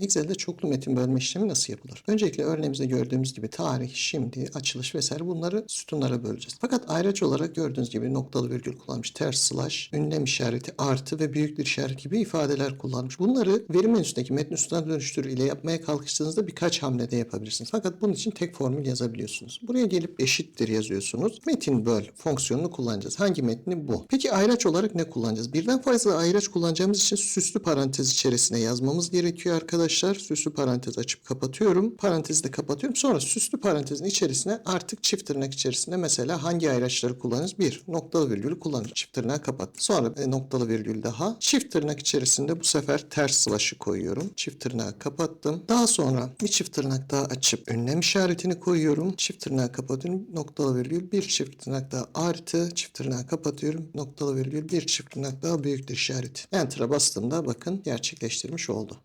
Excel'de çoklu metin bölme işlemi nasıl yapılır? Öncelikle örneğimizde gördüğümüz gibi tarih, şimdi, açılış vesaire bunları sütunlara böleceğiz. Fakat ayraç olarak gördüğünüz gibi noktalı virgül kullanmış, ters slash, ünlem işareti, artı ve büyüktür işareti gibi ifadeler kullanmış. Bunları veri menüsündeki metin üstüne dönüştür ile yapmaya kalkıştığınızda birkaç hamlede yapabilirsiniz. Fakat bunun için tek formül yazabiliyorsunuz. Buraya gelip eşittir yazıyorsunuz. Metin böl fonksiyonunu kullanacağız. Hangi metni bu? Peki ayraç olarak ne kullanacağız? Birden fazla ayraç kullanacağımız için süslü parantez içerisine yazmamız gerekiyor arkadaşlar. Süslü parantez açıp kapatıyorum. Parantezi de kapatıyorum. Sonra süslü parantezin içerisine artık çift tırnak içerisinde mesela hangi ayraçları kullanırız? Bir, noktalı virgülü kullanırız. Çift tırnağı kapat. Sonra e, noktalı virgül daha. Çift tırnak içerisinde bu sefer ters slash'ı koyuyorum. Çift tırnağı kapattım. Daha sonra bir çift tırnak daha açıp ünlem işaretini koyuyorum. Çift tırnağı kapatıyorum. Noktalı virgül bir çift tırnak daha artı çift tırnağı kapatıyorum. Noktalı virgül bir çift tırnak daha büyüktür işareti. Enter'a bastığımda bakın gerçekleştirmiş oldu.